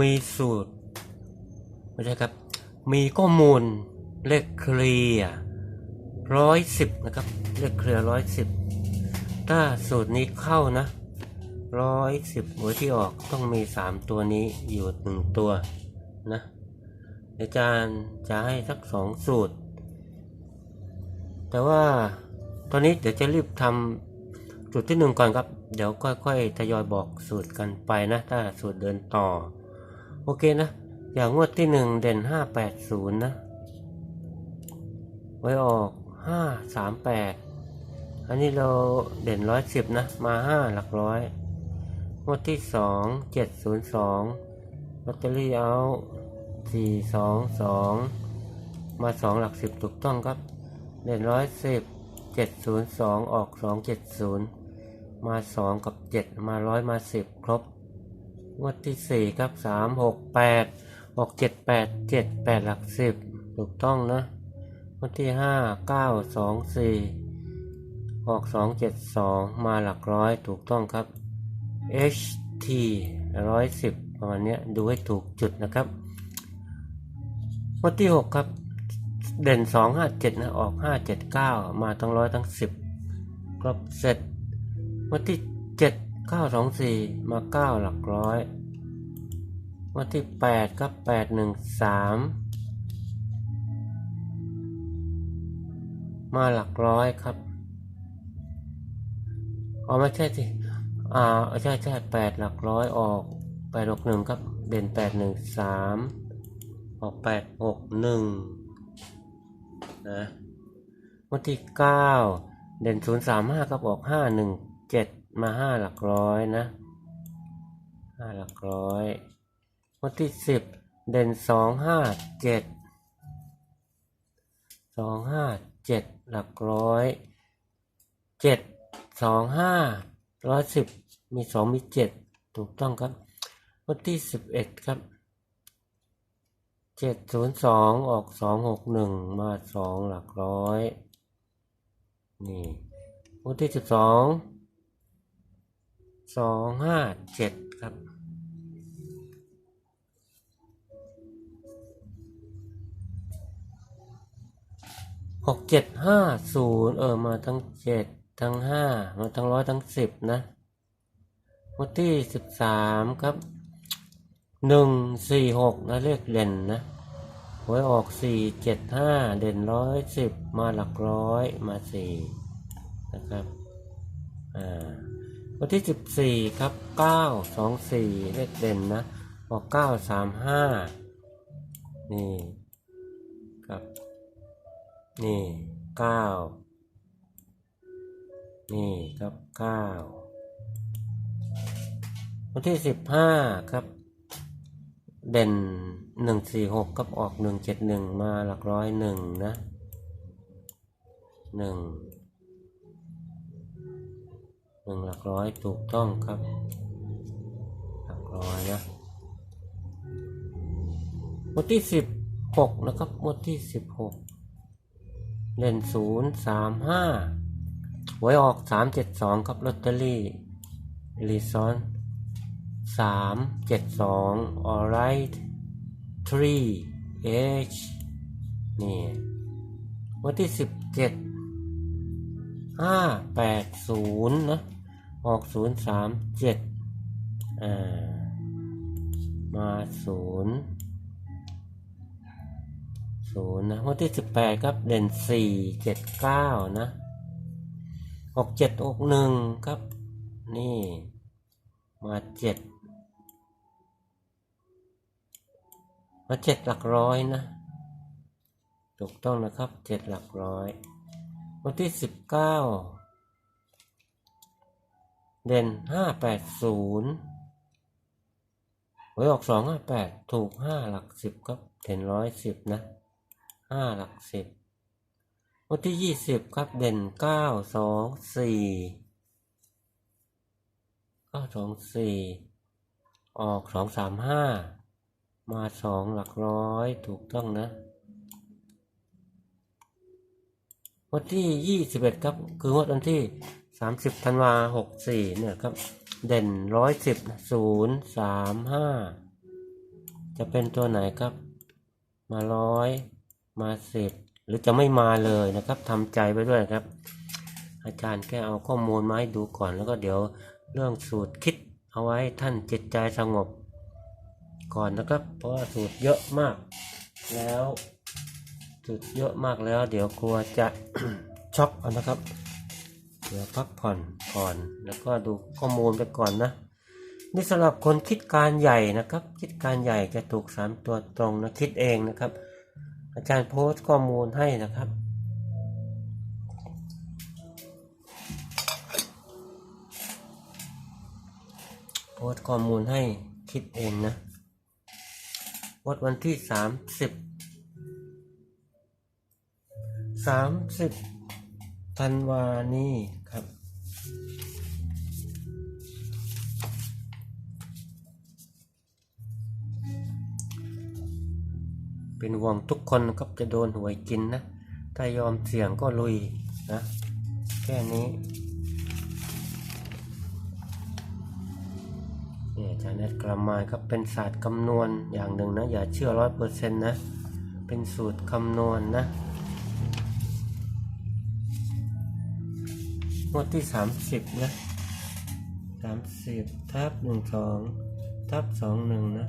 มีสูตรไม่ใช่ครับ มีข้อมูลเลขเคลียร์ร้อยสิบนะครับ เลขเคลียร์ร้อยสิบถ้าสูตรนี้เข้านะร้อยสิบหัวที่ออกต้องมีสามตัวนี้อยู่หนึ่งตัวนะอาจารย์จะให้สักสองสูตร แต่ว่าตอนนี้เดี๋ยวจะรีบทำสูตรที่หนึ่งก่อนครับ เดี๋ยวค่อยๆทยอยบอกสูตรกันไปนะ ถ้าสูตรเดินต่อ โอเคนะ อย่างงวดที่หนึ่งเด่นห้าแปดศูนย์นะ ไว้ออกห้าสามแปดอันนี้เราเด่นร้อยสิบนะ มาห้าหลักร้อย งวดที่สองเจ็ดศูนย์สองลอตเตอรี่เอาสี่สองสองมาสองหลักสิบถูกต้องครับ เด่นร้อยสิบเจ็ดศูนย์สองออกสองเจ็ดศูนย์มาสองกับเจ็ดมาร้อยมาสิบครบ งวดที่สี่ครับสามหกแปดออกเจ็ดแปดเจ็ดแปดหลักสิบถูกต้องนะงวดที่ห้าเก้าสองสี่ออกสองเจ็ดสองมาหลักร้อยถูกต้องครับ HT ร้อยสิบประมาณนี้ดูให้ถูกจุดนะครับงวดที่หกครับเด่นสองห้าเจ็ดนะออกห้าเจ็ดเก้ามาทั้งร้อยทั้งสิบครบเสร็จวันที่ เจ็ดเก้าสองสี่มาเก้าหลักร้อย วันที่แปดครับแปดหนึ่งสามมาหลักร้อยครับอ๋อไม่ใช่สิอ่าใช่ใช่แปดหลักร้อยออกแปดหกหนึ่งครับเด่นแปดหนึ่งสามออกแปดหกหนึ่งนะวันที่เก้าเด่นศูนย์สามห้าก็บออกห้าหนึ่งเจ็ด มาห้าหลักร้อยนะห้าหลักร้อยวันที่สิบเด่นสองห้าเจ็ดสองห้าเจ็ดหลักร้อยเจ็ดสองห้าร้อยสิบมีสองมีเจ็ดถูกต้องครับวันที่สิบเอ็ดครับเจ็ดศูนย์สองออกสองหกหนึ่งมาสองหลักร้อยนี่วันที่สิบสอง สองห้าเจ็ดครับ หกเจ็ดห้าศูนย์เออมาทั้งเจ็ดทั้งห้ามาทั้งร้อยทั้งสิบนะวันที่สิบสามครับหนึ่งสี่หกนะเลขเด่นนะหวยออกสี่เจ็ดห้าเด่นร้อยสิบมาหลักร้อยมาสี่นะครับ อ่า วันที่สิบสี่ครับเก้าสองสี่เลขเด่นนะออกเก้าสามห้านี่ครับ นี่เก้านี่ครับเก้าวันที่สิบห้าครับ เด่นหนึ่งสี่หกกับออกหนึ่งเจ็ดหนึ่งมาหลักร้อยหนึ่งนะหนึ่ง หนึ่งหลักร้อยถูกต้องครับ หลักร้อยนะหมวดที่สิบหกนะครับหมวดที่สิบหกเด่นศูนย์สามห้าหวยออกสามเจ็ดสองครับลอตเตอรี่รีซอนสามเจ็ดสอง alright three h นี่วันที่สิบเจ็ดห้าแปดศูนย์นะ ออกศูนย์สามเจ็ดอ่า มาศูนย์ศูนย์นะวันที่สิบแปดครับเด่นสี่เจ็ดเก้านะออกเจ็ดออกหนึ่งครับ นี่ มาเจ็ดมาเจ็ดหลักร้อยนะถูกต้องนะครับเจ็ดหลักร้อย วันที่สิบเก้า เด่นห้าแปดศูนย์หวยออกสองห้าแปดถูกห้าหลักสิบครับเด่นร้อยสิบนะห้าหลักสิบวันที่ยี่สิบครับเด่นเก้าสองสี่เก้าสองสี่ออกสองสามห้ามาสองหลักร้อยถูกต้องนะ วันที่ยี่สิบเอ็ดครับ คือวันที่ สามสิบธันวาหกสี่เนี่ยครับ เด่นร้อยสิบศูนย์สามห้าจะเป็นตัวไหนครับ มาร้อยมาสิบหรือจะไม่มาเลยนะครับทำใจไปด้วยครับ อาจารย์แค่เอาข้อมูลมาให้ดูก่อนแล้วก็เดี๋ยวเรื่องสูตรคิดเอาไว้ท่านจิตใจสงบ ก่อนนะครับ เพราะว่าสูตรเยอะมาก แล้วสูตรเยอะมากแล้ว เดี๋ยวกลัวจะช็อกเอานะครับ เดี๋ยวพักผ่อนก่อนแล้วก็ดูข้อมูลไปก่อนนะนี่สำหรับคนคิดการใหญ่นะครับ คิดการใหญ่จะถูกสามตัวตรงนะคิดเองนะครับ อาจารย์โพสต์ข้อมูลให้นะครับโพสต์ข้อมูลให้คิดเองนะวัดวันที่สามสิบสามสิบ ธันวานี้ครับ เป็นห่วงทุกคนนะครับจะโดนหวยกินนะ ถ้ายอมเสี่ยงก็ลุยนะ แค่นี้เนี่อาจารย์แอดกรามาครับเป็นศาสตร์คำนวณอย่างหนึ่งนะ อย่าเชื่อร้อยเปอร์เซ็นต์นะ เป็นสูตรคำนวณนะ งวดที่สามสิบนะสามสิบทับหนึ่งสองทับสองหนึ่งนะ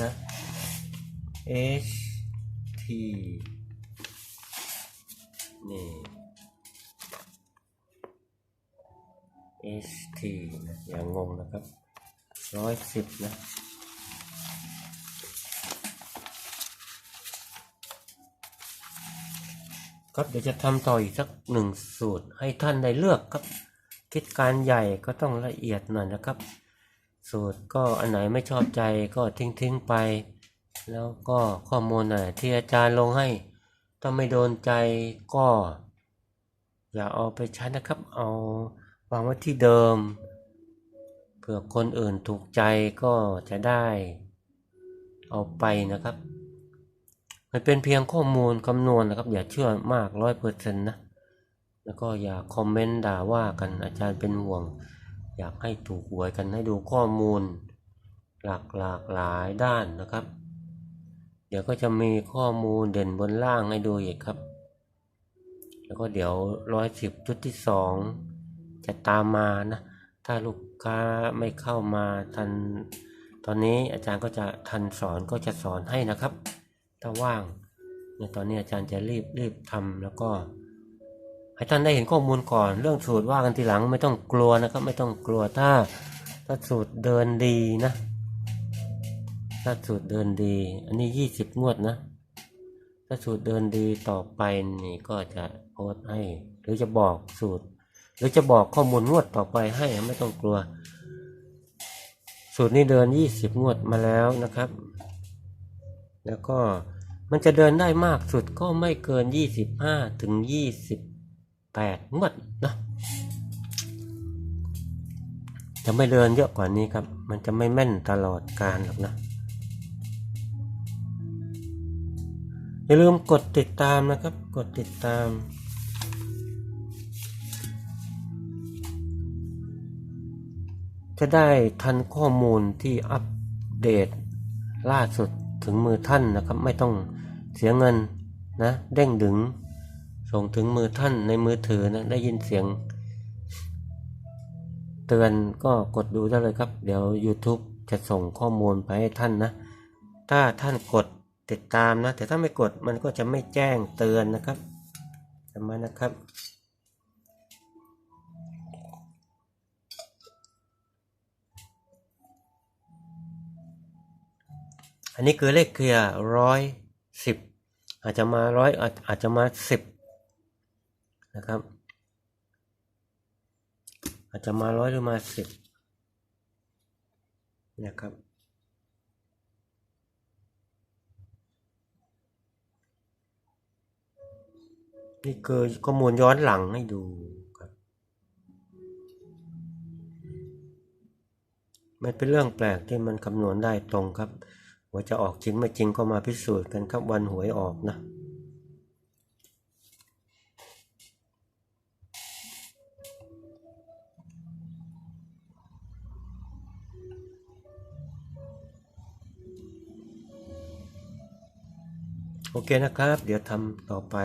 นะ H T นี่ H T นะ อย่างงงนะครับร้อยสิบนะ ครับเดี๋ยวจะทำต่ออีกสักหนึ่งสูตรให้ท่านได้เลือกครับ คิดการใหญ่ก็ต้องละเอียดหน่อยนะครับ สูตรก็อันไหนไม่ชอบใจก็ทิ้งทิ้งไป แล้วก็ข้อมูลไหนที่อาจารย์ลงให้ ถ้าไม่โดนใจก็ อย่าเอาไปใช้นะครับ เอาวางไว้ที่เดิม เผื่อคนอื่นถูกใจก็จะได้ เอาไปนะครับ มันเป็นเพียงข้อมูลคำนวณนะครับ อย่าเชื่อมากร้อยเปอร์เซ็นต์นะ แล้วก็อย่าคอมเมนต์ด่าว่ากันอาจารย์เป็นห่วง อยากให้ถูกหวยกันให้ดูข้อมูล หลากหลากหลายด้านนะครับ เดี๋ยวก็จะมีข้อมูลเด่นบนล่างให้ดูอีกครับ แล้วก็เดี๋ยวร้อยสิบชุดที่สองจะตามมานะ ถ้าลูกค้าไม่เข้ามาทัน ตอนนี้อาจารย์ก็จะทันสอนก็จะสอนให้นะครับ ถ้าว่างเนี่ยตอนนี้อาจารย์จะรีบรีบทำแล้วก็ให้ท่านได้เห็นข้อมูลก่อนเรื่องสูตรว่ากันทีหลังไม่ต้องกลัวนะครับ ไม่ต้องกลัวถ้าถ้าสูตรเดินดีนะถ้าสูตรเดินดี อันนี้ยี่สิบงวดนะ ถ้าสูตรเดินดีต่อไปนี่ก็จะโพสให้ หรือจะบอกสูตร หรือจะบอกข้อมูลงวดต่อไปให้ไม่ต้องกลัว สูตรนี้เดินยี่สิบงวดมาแล้วนะครับ แล้วก็มันจะเดินได้มากสุดก็ไม่เกินยี่สิบห้าถึงยี่สิบแปดงวดนะจะไม่เดินเยอะกว่านี้ครับ มันจะไม่แม่นตลอดการหรอกนะ อย่าลืมกดติดตามนะครับ กดติดตามจะได้ทันข้อมูลที่อัปเดตล่าสุด ถึงมือท่านนะครับ ไม่ต้องเสียเงินนะเด้งดึง ส่งถึงมือท่านในมือถือนะได้ยินเสียง เตือนก็กดดูได้เลยครับ เดี๋ยว YouTube จะส่งข้อมูลไปให้ท่านนะ ถ้าท่านกดติดตามนะ แต่ถ้าไม่กดมันก็จะไม่แจ้งเตือนนะครับจำไว้นะครับ อันนี้คือเลขเคลียร์ร้อยสิบอาจจะมาร้อยอาจจจะมาสิบนะครับ อาจจะมาร้อยหรือมาสิบนะครับนี่คือข้อมูลย้อนหลังให้ดูครับ มันเป็นเรื่องแปลกที่มันคำนวณได้ตรงครับ ว่าจะออกจริงไม่จริงก็มาพิสูจน์กันครับวันหวยออกนะโอเคนะครับ เดี๋ยวทำต่อไป